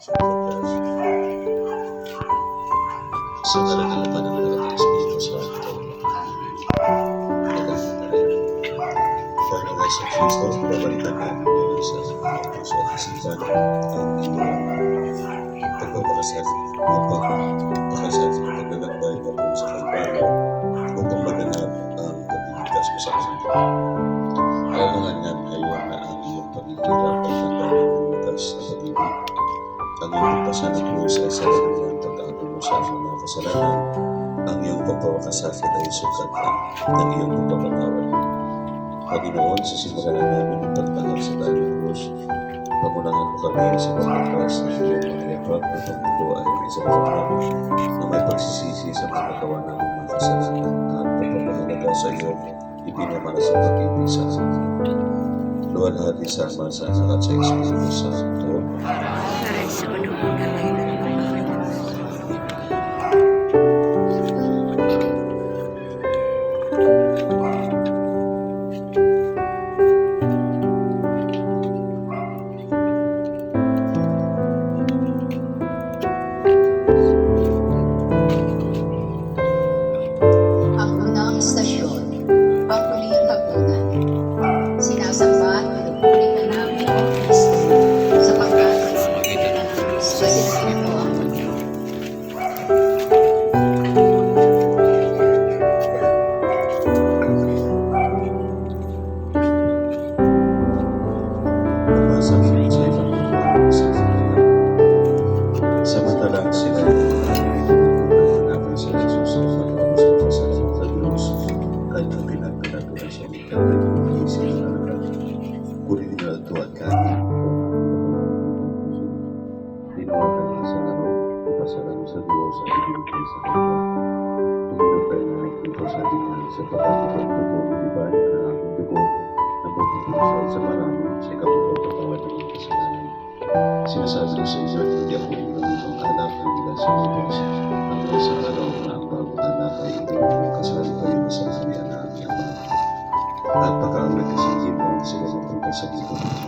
Sa pananalig ng Espiritu Santo. For the rest of Jesus, babalikan namin yung sa puso at isipan ang inyong pagpapakasal paglalakbay patungo sa Kalbaryo upang maganap ang pagbibigas mo sa kanila. Kailangan namin ngayon na ang iyong pagkikirap ay pagbabalutas sa pag-ibig. Ang iyong pasanag-usay sa kanyang pag-aabot mo sa mga kasalanan, ang iyong pagpapakasakit ay sukat na ng iyong pagpapatawad. Panginoon, sisimulan namin ang pagtanggap sa dahil ng krus. Pamunahan mo kami sa pagpapas ng iyong lepat upang ito ay may sabat namin na may pagsisisi sa mga nagawa namin mga kasalanan at pagpapahalaga sa iyo ipinamana sa pag-ibig sa amin. Luwalhati sa anak at sa Espiritu Santo. Para sa manuhunan ngayon ng pagkasabitan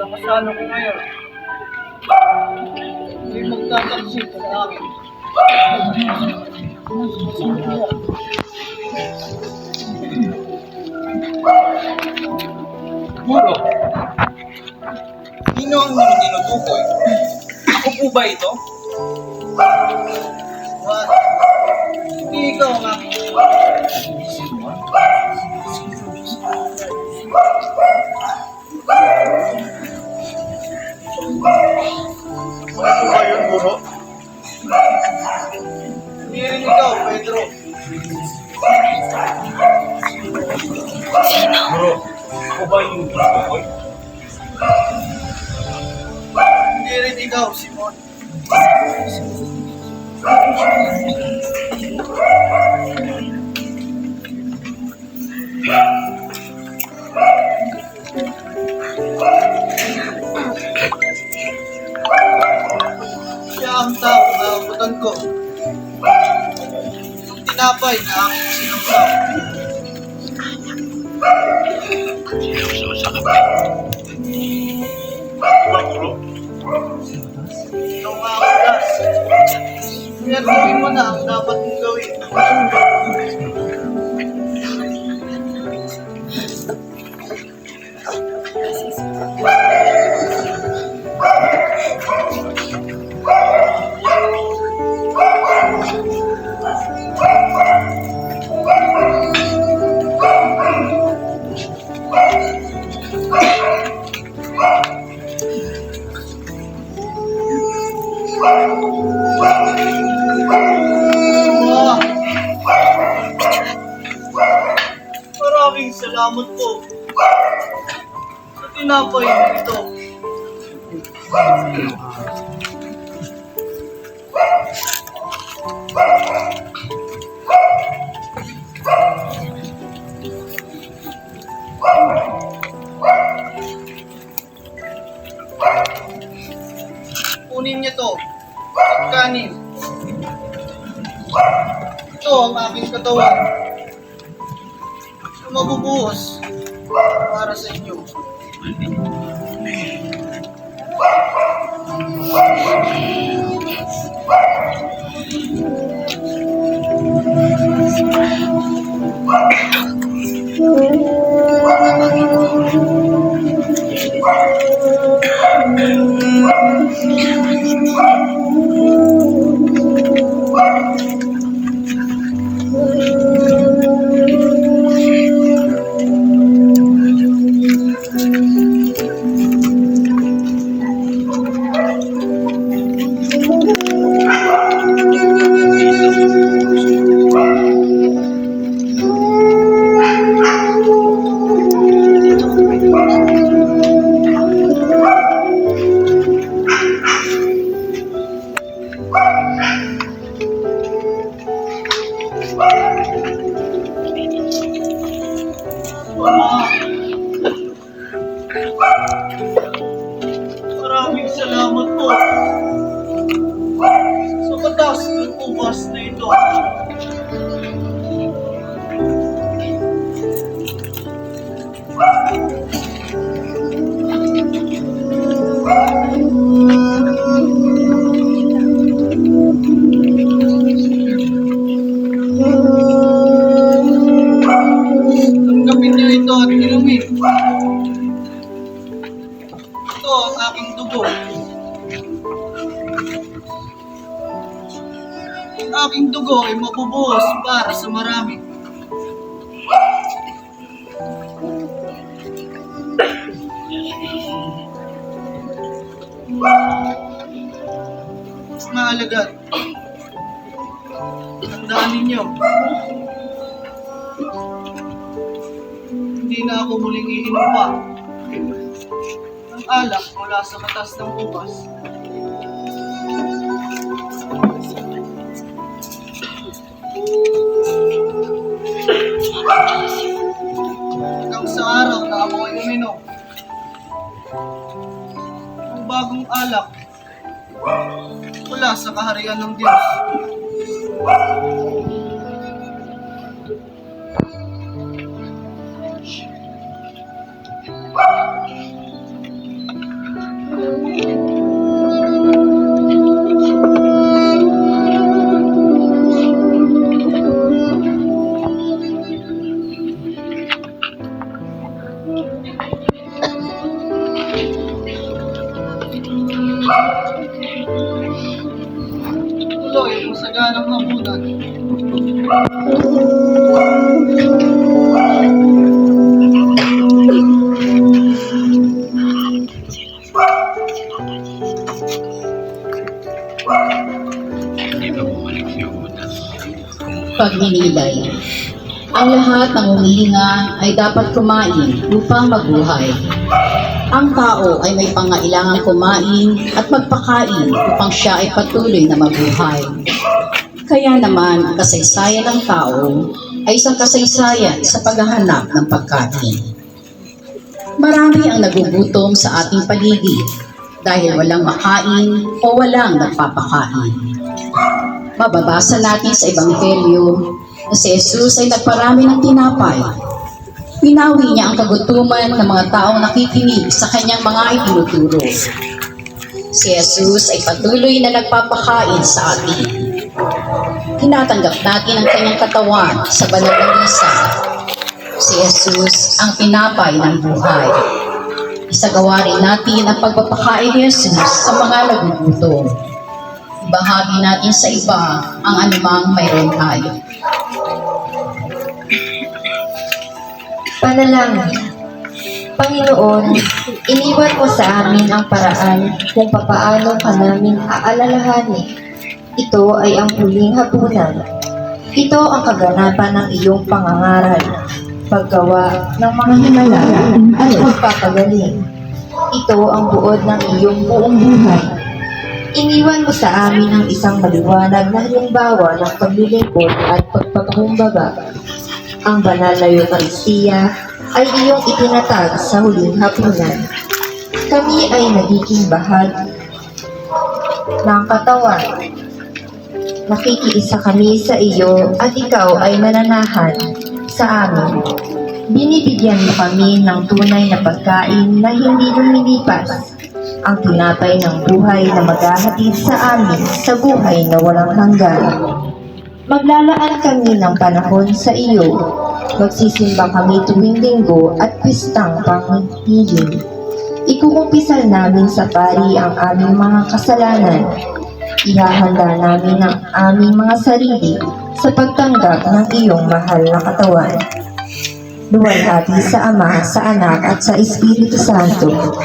nakasano ko ngayon. Hindi magtatansin sa akin. Guro, sino ang mga tinutukoy? Ako po ba ito? What? Hindi ikaw ang aking Ano Guro, ako ba yung tinutukoy? Hindi rin ikaw, Simon. Ikaw nga ang. Kaya gawin mo na ang dapat mong gawin. Sa tinapay na ito. Kunin niyo to. Kanin. Ito ang aking katawan. Mabubuhos para sa inyo. Ama. Batas ng ubas na ito at inumin. Ito ang aking dugo. Aking dugo ay mabubuhos para sa marami. Mga alagad, tandaan ninyo, hindi na ako muling iinom pa ng alak mula sa katas ng ubas. Ng bagong alak mula sa kaharian ng Diyos. Pagninilay. Ang lahat ng humihinga ay dapat kumain upang mabuhay. Ang tao ay may pangailangan kumain at magpakain upang siya ay patuloy na mabuhay. Kaya naman ang kasaysayan ng tao ay isang kasaysayan sa paghahanap ng pagkain. Marami ang nagugutom sa ating paligid dahil walang makain o walang nagpapakain. Mababasa natin sa Ebanghelyo na si Jesus ay nagparami ng tinapay. Pinawi niya ang kagutuman ng mga taong nakikinig sa kanyang mga itinuturo. Si Jesus ay patuloy na nagpapakain sa atin. Tinatanggap natin ang kanyang katawan sa banal na misa. Si Jesus ang tinapay ng buhay. Isagawa rin natin ang pagpapakain ni Jesus sa mga nagugutom. Ibahagi natin sa iba ang anumang mayroon tayo. Panalangin. Panginoon, iniwan mo sa amin ang paraan kung papaano ka namin aalalahanin. Ito ay ang huling hapunan. Ito ang kaganapan ng iyong pangangaral, paggawa ng mga himala at pagpapagaling. Ito ang buod ng iyong buong buhay. Iniwan mo sa amin ang isang maliwanag na halimbawa ng paglilingkod at pagpapakumbaba ang banal na Eucharistia ay iyong itinatag sa huling hapunan. Kami ay nagiging bahagi ng katawan. Nakikiisa kami sa iyo at ikaw ay nananahan sa amin. Binibigyan mo kami ng tunay na pagkain na hindi lumilipas. Ang tinapay ng buhay na maghahatid sa amin sa buhay na walang hanggan. Maglalaan kami ng panahon sa iyo. Magsisimba kami tuwing linggo at pistang panghiling. Ikukumpisal namin sa pari ang aming mga kasalanan. Ihahanda namin ang aming mga sarili sa pagtanggap ng iyong mahal na katawan. Luwalhati sa Ama, sa Anak at sa Espiritu Santo.